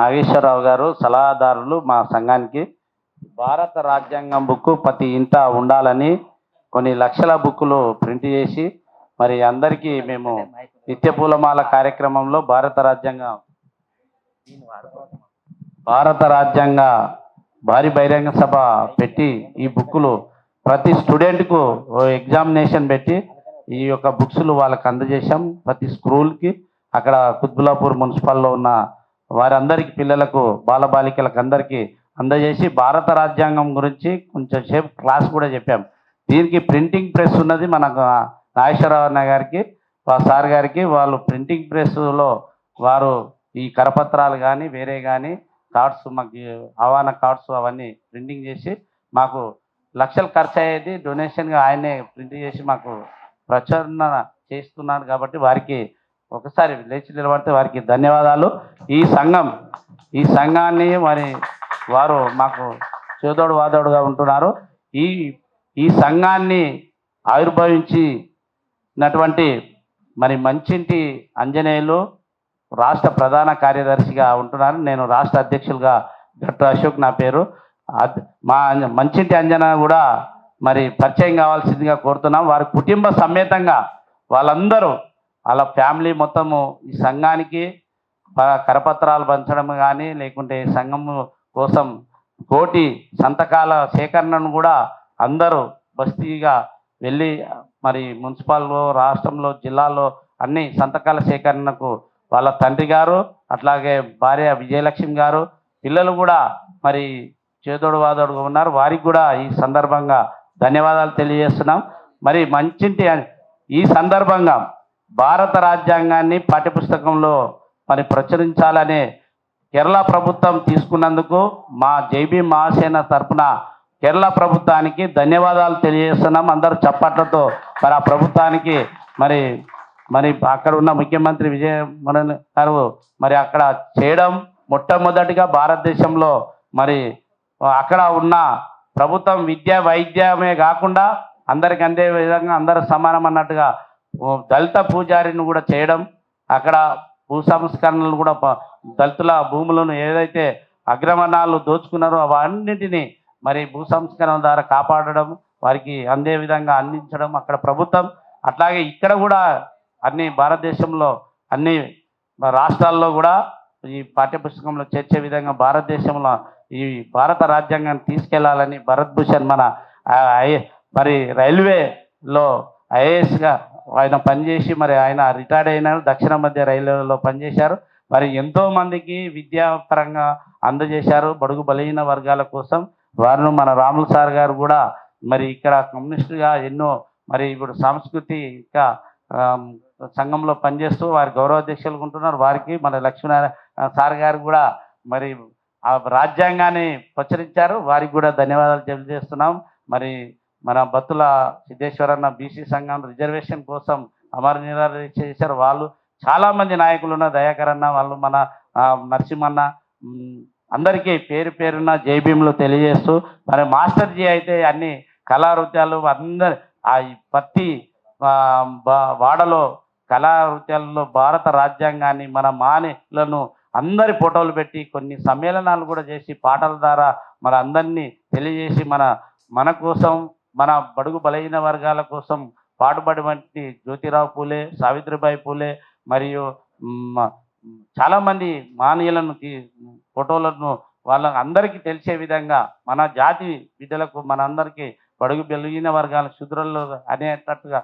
నాగేశ్వరరావు గారు సలహాదారులు మా సంఘానికి. భారత రాజ్యాంగం బుక్ ప్రతి ఇంట ఉండాలని కొన్ని లక్షల బుక్కులు ప్రింట్ చేసి మరి అందరికీ మేము నిత్య పూలమాల కార్యక్రమంలో భారత రాజ్యాంగం భారత రాజ్యాంగ భారీ బహిరంగ సభ పెట్టి ఈ బుక్కులు ప్రతి స్టూడెంట్కు ఓ ఎగ్జామినేషన్ పెట్టి ఈ యొక్క బుక్స్లు వాళ్ళకి అందజేశాం. ప్రతి స్కూల్కి అక్కడ కుత్బులాపూర్ మున్సిపల్లో ఉన్న వారందరికి పిల్లలకు బాలబాలికలకు అందరికీ అందజేసి భారత రాజ్యాంగం గురించి కొంచెం సేపు క్లాస్ కూడా చెప్పాం. దీనికి ప్రింటింగ్ ప్రెస్ ఉన్నది మన నాగేశ్వరరావు అన్న గారికి సార్ గారికి. వాళ్ళు ప్రింటింగ్ ప్రెస్లో వారు ఈ కరపత్రాలు కానీ వేరే కానీ కార్డ్స్ మాకు ఆహ్వాన కార్డ్స్ అవన్నీ ప్రింటింగ్ చేసి మాకు లక్షలు ఖర్చు అయ్యేది డొనేషన్గా ఆయనే ప్రింట్ చేసి మాకు ప్రచురణ చేస్తున్నాడు కాబట్టి వారికి ఒకసారి లేచి నిలబడితే వారికి ధన్యవాదాలు. ఈ సంఘం ఈ సంఘాన్ని మరి వారు మాకు చేదోడు వాదోడుగా ఉంటున్నారు. ఈ ఈ సంఘాన్ని ఆవిర్భవించినటువంటి మరి మంచింటి అంజనేయులు రాష్ట్ర ప్రధాన కార్యదర్శిగా ఉంటున్నారు. నేను రాష్ట్ర అధ్యక్షులుగా డాక్టర్ అశోక్ నా పేరు. మా మంచింటి అంజన కూడా మరి పరిచయం కావాల్సిందిగా కోరుతున్నాం. వారి కుటుంబ సమేతంగా వాళ్ళందరూ అలా ఫ్యామిలీ మొత్తము ఈ సంఘానికి కరపత్రాలు పంచడం కానీ లేకుంటే సంఘము కోసం కోటి సంతకాల సేకరణను కూడా అందరూ బస్తీగా వెళ్ళి మరి మున్సిపాల్లో రాష్ట్రంలో జిల్లాలో అన్ని సంతకాల సేకరణకు వాళ్ళ తండ్రి గారు అట్లాగే భార్య విజయలక్ష్మి గారు పిల్లలు కూడా మరి చేదోడు వాదోడుగా ఉన్నారు. వారికి కూడా ఈ సందర్భంగా ధన్యవాదాలు తెలియజేస్తున్నాం. మరి మంచింటి ఈ సందర్భంగా భారత రాజ్యాంగాన్ని పాఠ్యపుస్తకంలో మరి ప్రచురించాలనే కేరళ ప్రభుత్వం తీసుకున్నందుకు మా జైబీ మహాసేన తరపున కేరళ ప్రభుత్వానికి ధన్యవాదాలు తెలియజేస్తున్నాం. అందరూ చప్పట్లతో మరి ఆ ప్రభుత్వానికి మరి మరి అక్కడ ఉన్న ముఖ్యమంత్రి విజయ గారు మరి అక్కడ చేయడం మొట్టమొదటిగా భారతదేశంలో మరి అక్కడ ఉన్న ప్రభుత్వం విద్య వైద్యమే కాకుండా అందరికి అందే విధంగా అందరూ సమానం అన్నట్టుగా దళిత పూజారిని కూడా చేయడం అక్కడ భూ సంస్కరణలు కూడా దళితుల భూములను ఏదైతే అగ్రమణాలు దోచుకున్నారో అవన్నిటిని మరి భూ సంస్కరణ ద్వారా కాపాడడం వారికి అందే విధంగా అందించడం అక్కడ ప్రభుత్వం. అట్లాగే ఇక్కడ కూడా అన్ని భారతదేశంలో అన్ని రాష్ట్రాల్లో కూడా ఈ పాఠ్యపుస్తకంలో చేర్చే విధంగా భారతదేశంలో ఈ భారత రాజ్యాంగాన్ని తీసుకెళ్ళాలని భరత్ భూషణ్ మన ఐ- మరి రైల్వేలో ఐఏఎస్గా ఆయన పనిచేసి మరి ఆయన రిటైర్డ్ అయినారు దక్షిణ మధ్య రైల్వేలో పనిచేశారు. మరి ఎంతో మందికి విద్యాపరంగా అందజేశారు. బడుగు బలహీన వర్గాల కోసం వారిని మన రాములు సార్ గారు కూడా మరి ఇక్కడ కమ్యూనిస్టుగా ఎన్నో మరి ఇప్పుడు సాంస్కృతిక సంఘంలో పనిచేస్తూ వారి గౌరవాధ్యక్షులు ఉంటున్నారు. వారికి మన లక్ష్మీనారాయణ సార్ గారు కూడా మరి ఆ రాజ్యాంగాన్ని ప్రచురించారు. వారికి కూడా ధన్యవాదాలు తెలియజేస్తున్నాం. మరి మన బత్తుల సిద్ధేశ్వరన్న బీసీ సంఘం రిజర్వేషన్ కోసం అమర నిరాలు చేశారు. వాళ్ళు చాలామంది నాయకులు ఉన్న దయాకర్ అన్న వాళ్ళు మన నరసింహన్న అందరికీ పేరు పేరున జైభీములు తెలియజేస్తూ మరి మాస్టర్ జీ అయితే అన్ని కళానృత్యాలు అందరి ఆ ప్రతి వాడలో కళానృత్యాలలో భారత రాజ్యాంగాన్ని మన మానిలను అందరి ఫోటోలు పెట్టి కొన్ని సమ్మేళనాలు కూడా చేసి పాటల ద్వారా మన అందరినీ తెలియజేసి మన మన కోసం మన బడుగు బలహీన వర్గాల కోసం పాటుపడినటువంటి జ్యోతిరావు పూలే సావిత్రిబాయి పూలే మరియు చాలామంది మానవులను ఫోటోలను వాళ్ళ అందరికీ తెలిసే విధంగా మన జాతి బిడ్డలకు మన అందరికీ బడుగు బలహీన వర్గాల శుద్రలు అనేటట్టుగా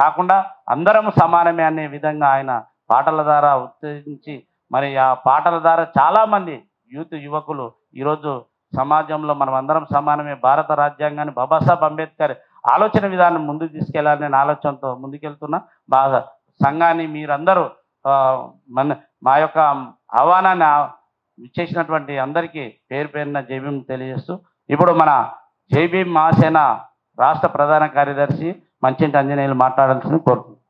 కాకుండా అందరం సమానమే అనే విధంగా ఆయన పాటల ద్వారా ఉత్తేజించి మరి ఆ పాటల ద్వారా చాలామంది యూత్ యువకులు ఈరోజు సమాజంలో మనం అందరం సమానమే భారత రాజ్యాంగాన్ని బాబాసాహెబ్ అంబేద్కర్ ఆలోచన విధానం ముందుకు తీసుకెళ్ళాలనే ఆలోచనతో ముందుకెళ్తున్నా. బాగా సంఘాన్ని మీరందరూ మన మా యొక్క ఆహ్వానాన్ని ఇచ్చేసినటువంటి అందరికీ పేరు పేరున జైభీం తెలియజేస్తూ ఇప్పుడు మన జైభీం మహాసేన రాష్ట్ర ప్రధాన కార్యదర్శి మంచింటి అంజనేయులు మాట్లాడాల్సింది కోరుతున్నాను